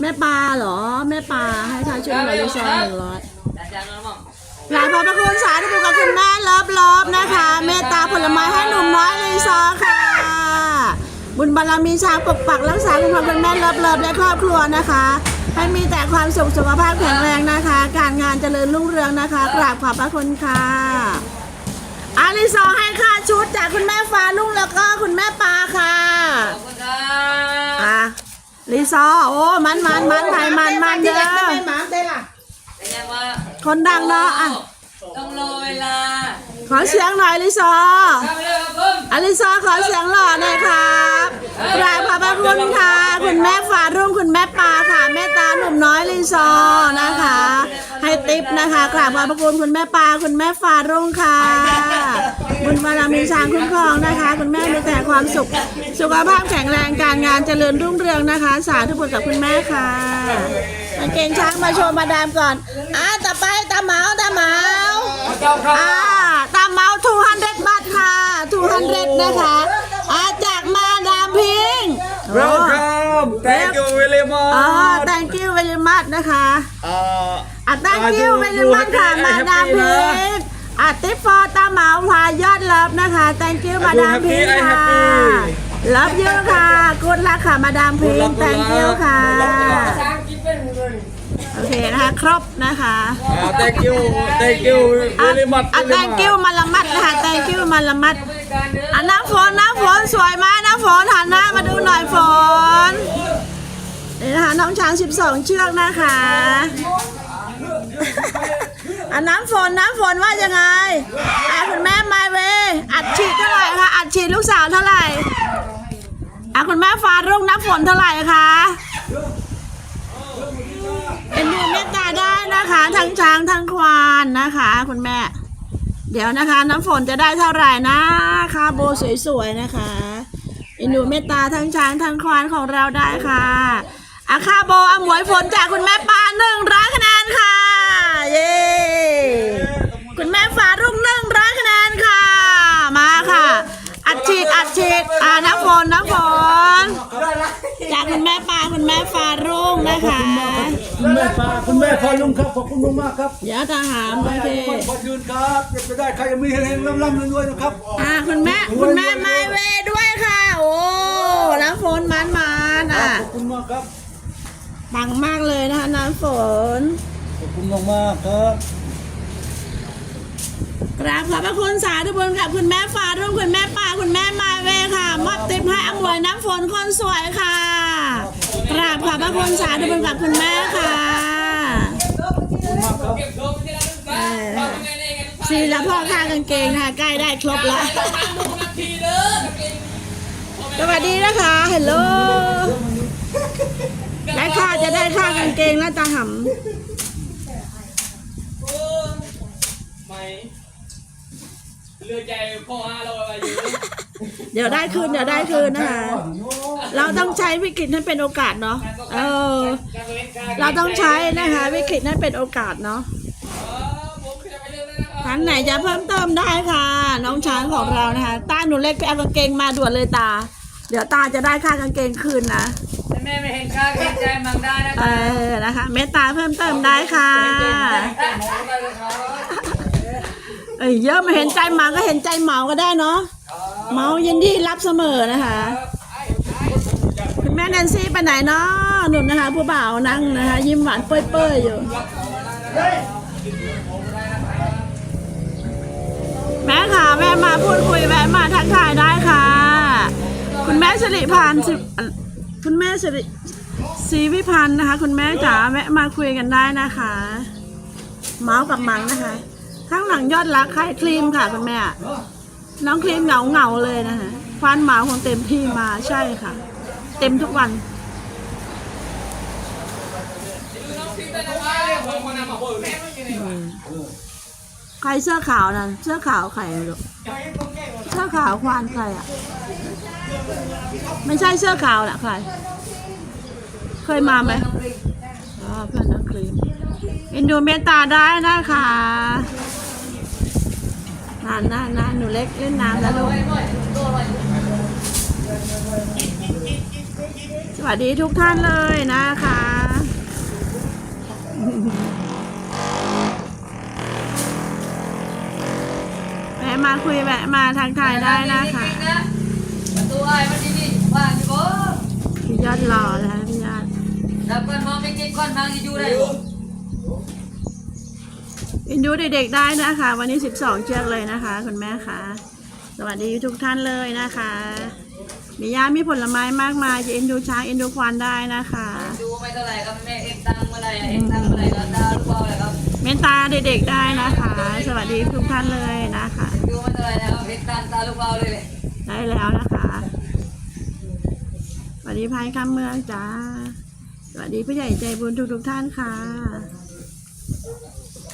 แม่ปลาเหรอ แม่ปลาให้ค่าช่วยเหลือลิซอหนึ่งร้อย Jangan ngomong. หลายขอบพระคุณสาธุบุญกับคุณแม่เลิฟลบนะคะ เมตตาผลไม้ให้หนุ่มน้อยลิซอค่ะ บุญบารมีช้างปกปักรักษาคุณพ่อคุณแม่เลิฟเลิฟและครอบครัวนะคะ ให้มีแต่ความสุขสุขภาพแข็งแรงนะคะ การงานเจริญรุ่งเรืองนะคะกราบขอบพระคุณค่ะอาลิซอให้ค่าชุดจากคุณแม่ฟ้าลุงแล้วก็คุณแม่ปาค่ะ Apa อะ ลิซอโอ้มันมันมันไทยมันมันเด้อ Kanya Pak. คนดังเนาะอะ Tong lo wela. ขอเสียงหน่อยลิซอ Kamera Bum. อลิซอขอเสียงหล่อหน่อยครับกราบขอบพระคุณค่ะ คุณแม่ฝารุ่งคุณแม่ปาค่ะ แม่ตาหนุ่มน้อยลิซอนะคะ ให้ติปนะคะกราบขอบพระคุณคุณแม่ปาคุณแม่ฝารุ่งค่ะ บุญบารมีช้างคุ้มครองนะคะ คุณแม่มีแต่ความสุข สุขภาพแข็งแรงการงานเจริญรุ่งเรืองนะคะ สาธุบุญกับคุณแม่ค่ะ กางเกงช้างมาโชว์มาดามก่อน อะต่อไปตาเหมาตาเหมาอ่าตามเมาส์200บาทค่ะ200นะคะอาจากมาดามพิง Welcome. Thank you very อ๋อ much. thank you very much นะคะ Uh, อะ thank you Aduh, very much ค่ะ happy, มาดาม happy พินะงอะติ๊บฟอร์ตามเมาส์พายอดเลิฟนะคะ thank you มาดามพิง happy, I ค่ะ happy เลิฟยูค่ะกูดลักค่ะ มาดามพิง Good luck, good thank you luck. ค่ะ Good luck, good luck. โอเคนะคะ ครบนะคะ uh, thank you. Thank you อะ very much. อะ very thank you much. มาละมัดนะคะ thank you มาละมัดอะน้ำฝนน้ำฝนสวยไหมน้ำฝนหันหน้ามาดูหน่อยฝนนี่นะคะน้องช้าง 12 เชือกนะคะอะน้ำฝนน้ำฝนว่ายังไงอะคุณแม่มาเวอัดฉีดเท่าไหร่คะอัดฉีดลูกสาวเท่าไหร่อะคุณแม่ฟ้ารุ่งน้ำฝนเท่าไหร่คะ เป็นดูเมตตาได้นะคะ ทั้งช้างทั้งควานนะคะ คุณแม่ เดี๋ยวนะคะ น้ำฝนจะได้เท่าไหร่นะคะโบสวยๆนะคะอินดูเมตตาทั้งช้างทั้งควานของเราได้ค่ะอาคาโบอมวยฝนจากคุณแม่ปาหนึ่งร้อยคะแนนค่ะ เย้คุณแม่ฟ้ารุ่งหนึ่งร้อยคะแนนค่ะ มาค่ะ อัดฉีดอัดฉีดอ่าน้ำฝนน้ำฝนจากคุณแม่ปาคุณแม่ฟารุ่งนะคะคุณแม่ปาคุณแม่พอลุงครับขอบคุณลุงมากครับเดี๋ยวทหารโอเคขอยืนครับอยากจะได้ใครจะมีเฮงๆร่ำๆรวยๆนะครับอ่าคุณแม่คุณแม่ไมเวด้วยค่ะ โอ้น้ำฝนมันมันๆอะขอบคุณมากครับปังมากเลยนะคะน้ำฝนขอบคุณมากๆครับ กราบขอบพระคุณสาธุบุญกับคุณแม่ฟ้ารุ่งคุณแม่ปาคุณแม่มาเวค่ะมอบติปให้อมวยน้ำฝนคนสวยค่ะกราบขอบพระคุณสาธุบุญกับคุณแม่ค่ะสีแล้วพ่อข้างกางเกงนะคะใกล้ได้ครบแล้วสวัสดีนะคะฮัลโหลได้ค่าจะได้ค่ากางเกงแล้วตาห Mày. Lừa chạy kho ha rồi mà gì. ำเดี๋ยวได้คืนเดี๋ยวได้คืนนะคะ เราต้องใช้วิกฤตให้เป็นโอกาสเนาะ เออ Các bạn ca. เราต้องใช้นะคะวิกฤตให้เป็นโอกาสเนาะ Ờ, bố khi nào phải lên đây nào. ท่านไหนจะเพิ่มเติมได้ค่ะ น้องช้างของเรานะคะตาหนูเล็กไปเอากางเกงมาด่วนเลยตา เดี๋ยวตาจะได้ค่ากางเกงคืนนะ Thế mẹ mày hẹn ca cái trai mang đai đó. เออนะคะเมตตาเพิ่มเติมได้ค่ะ เอ้ยเยอะมาเห็นใจหมาก็เห็นใจเหมาก็ได้เนาะเหมายินดีรับเสมอนะคะ คุณแม่แนนซี่ไปไหนเนาะหนุนนะคะ ผู้บ่าวนั่งนะคะ ยิ้มหวานเป้ยๆอยู่ แม่ค่ะแม่มาพูดคุยแวะมาทักทายได้ค่ะ คุณแม่สิริพันธ์สิคุณแม่สิริศรีวิพันธ์นะคะ คุณแม่จ๋าแวะมาคุยกันได้นะคะ เมาส์กับมังนะคะ ข้างหลังยอดรักค่ายครีมค่ะคุณแม่น้องครีมเหงาเหงาเลยนะคะควานหมาคงเต็มที่มาใช่ค่ะ เต็มทุกวันใครเสื้อขาวนั่นเสื้อขาวใครไม่รู้เสื้อขาวควานใครอะ ไม่ใช่เสื้อขาวน่ะใคร เคยมาไหมอ๋อเพื่อนน้องครีมอินดูเมตตาได้นะคะานนานนานหนูเล็กเล่นน้ำแล้วลูกสวัสดีทุกท่านเลยนะคะแวะมาคุยแวะมาทางทายได้นะคะประตูไอ้มันดีๆว่างอยู่บ่พี่ยอดหล่อแล้วพี่ยอดดับเบิลมองไม่กินก้อนทางอยู่ได้ บ่อินดูเด็กๆได้นะคะ วันนี้ 12 เชือกเลยนะคะคุณแม่คะสวัสดีทุกท่านเลยนะคะ มียามีผลไม้มากมายจะเอ็นดูช้างเอ็นดูควานได้นะคะดูไม่เท่าไหร่ครับแม่เอ็กตังเมื่อไหร่เอ็กตังเมื่อไหร่ก็ดาวลูกบอลเลยครับเมตตาเด็กๆได้นะคะ สวัสดีทุกท่านเลยนะคะ ดูไม่เท่าไหร่นะครับเอ็กตังตาลูกบอลเลยได้แล้วนะคะสวัสดีพายคำเมืองจ้าสวัสดีผู้ใหญ่ใจบุญทุกๆท่านค่ะ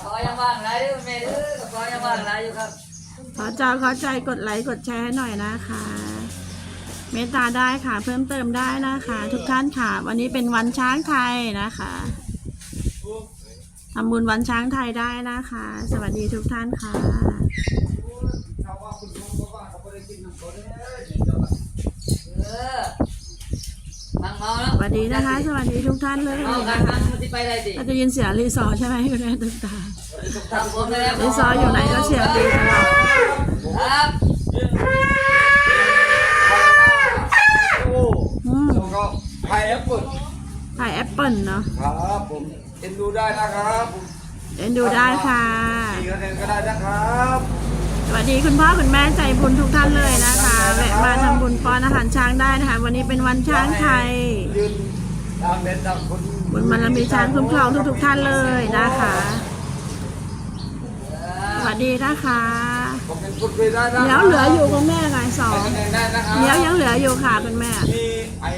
ขอยังว่างหลายเด้อแม่เด้อขอยังว่างหลายอยู่ครับขอจอขอใจกดไลค์กดแชร์ให้หน่อยนะคะ เมตตาได้ค่ะเพิ่มเติมได้นะคะ ทุกท่านค่ะ วันนี้เป็นวันช้างไทยนะคะทำบุญวันช้างไทยได้นะคะ สวัสดีทุกท่านค่ะเออบังเมาแล้ว สวัสดีนะคะ สวัสดีทุกท่านเลยเมากันะนคะมันสิไปได้ดิเราจะยินเสียงรีสอร์ทใช่ไหมคุณแม่ตุ๊กตาทำผมแล้วรีสอร์ทอยู่ไหนก็เสียงดีตลอดครับโอ้อืมแล้วก็ไข่แอปเปิลถ่ายแอปเปิลเนาะครับผมเอ็นดูได้นะครับผมเอ็นดูได้ค่ะกี่คะแนนก็ได้นะครับสวัสดีคุณพ่อคุณแม่ใจบุญทุกท่านเลยนะคะ แวะมาทำบุญป้อนอาหารช้างได้นะคะ วันนี้เป็นวันช้างไทยยืนตามเบ็ดตามคนบุญบารมีช้างคุ้มครองทุกๆท่านเลยนะคะ สวัสดีนะคะผมเป็นคนคุยได้นะเดี๋ยวเหลืออยู่คุณแม่ค่ะสองคะแนนได้นะครับเดี๋ยวยังเหลืออยู่ค่ะคุณแม่มีไอ้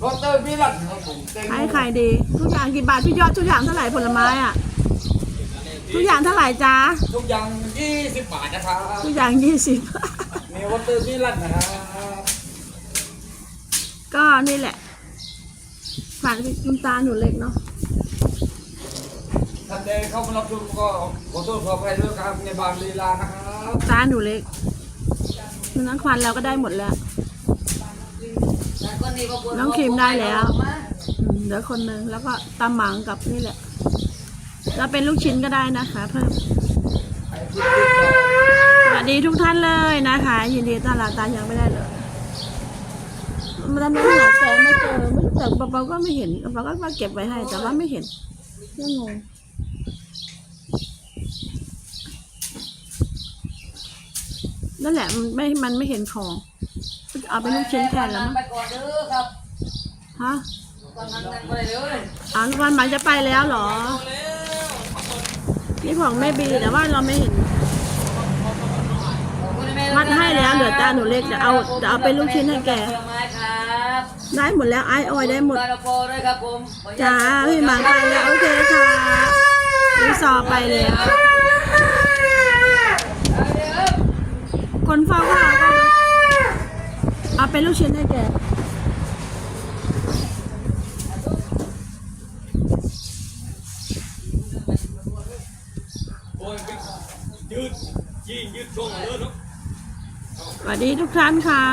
โรเตอร์มิลันครับผมเต็มให้ใครดีทุกอย่างกี่บาทพี่ยอดทุกอย่างเท่าไหร่ผลไม้อะทุกอย่างเท่าไหร่จ๊ะทุกอย่าง20บาทนะครับทุกอย่างยี่สิบ มีโรเตอร์มิลันนะครับก็นี่แหละฝากคุณตาหนูเล็กเนาะท่านใดเข้ามารับชมก็ขอโทษขออภัยด้วยครับในบางลีลานะครับตาหนูเล็กคุณนักควันเราก็ได้หมดแล้ว น้องครีมได้แล้วอืมเหลือคนหนึ่งแล้วก็ตำหมังกับนี่แหละเราเป็นลูกชิ้นก็ได้นะคะเพิ่ม สวัสดีทุกท่านเลยนะคะ ยินดีต้อนรับตายังไม่ได้เลยมาดำเนินหาแกไม่เจอไม่แต่เปาๆก็ไม่เห็นเปาๆก็มาเก็บไว้ให้ แต่ว่าไม่เห็นเรื่องงงนั่นแหละมันไม่มันไม่เห็นของ เอาเป็นลูกชิ้นแทนแล้วมั้งไปก่อนเด้อครับฮะตอนนั้นยังไปเลยอ๋อวันหมายจะไปแล้วเหรอ นี่ของแม่บีแต่ว่าเราไม่เห็นมัดให้แล้วเหลือตาหนูเล็กเดี๋ยวเอาเดี๋ยวเอาเป็นลูกชิ้นให้แกได้หมดแล้วไอออยได้หมดบาราโปด้วยครับผมจ้าพี่หมังไปแล้วโอเคค่ะรีซอไปแล้วคนเฝ้าข้าวก็เอาเป็นลูกชิ้นให้แก โอ้ยยืดยิงยืดช่วงเลยเนาะ ส วัสดีทุกท่านค่ะ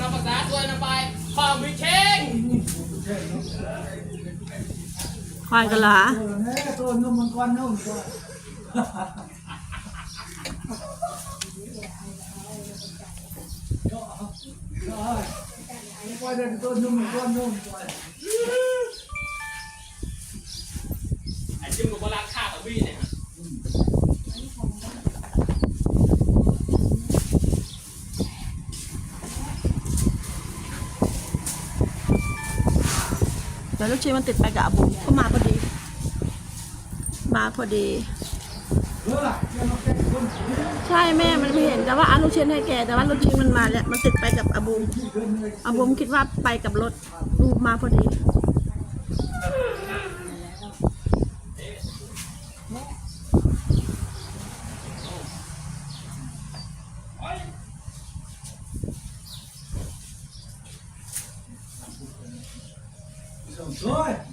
น้ำภาษาด้วยนะไปข้าวมีเช้งควายกันเหรอตัวนุ่มมันก้อนนุ่มกว่าว่าเด็กตัวนุ่มมันก้อนนุ่มกว่ จิ้มกับโบราณข้าวกับบี้เนี่ยเดี๋ยวลูกชิ้นมันติดไปกับอาบุ๋มก็มาพอดี มาพอดี ใช่แม่มันไม่เห็นแต่ว่าอาลูกชิ้นให้แกแต่ว่าลูกชิ้นมันมาแล้วมันติดไปกับอาบุอาบุมคิดว่าไปกับรถอูมาพอดี โ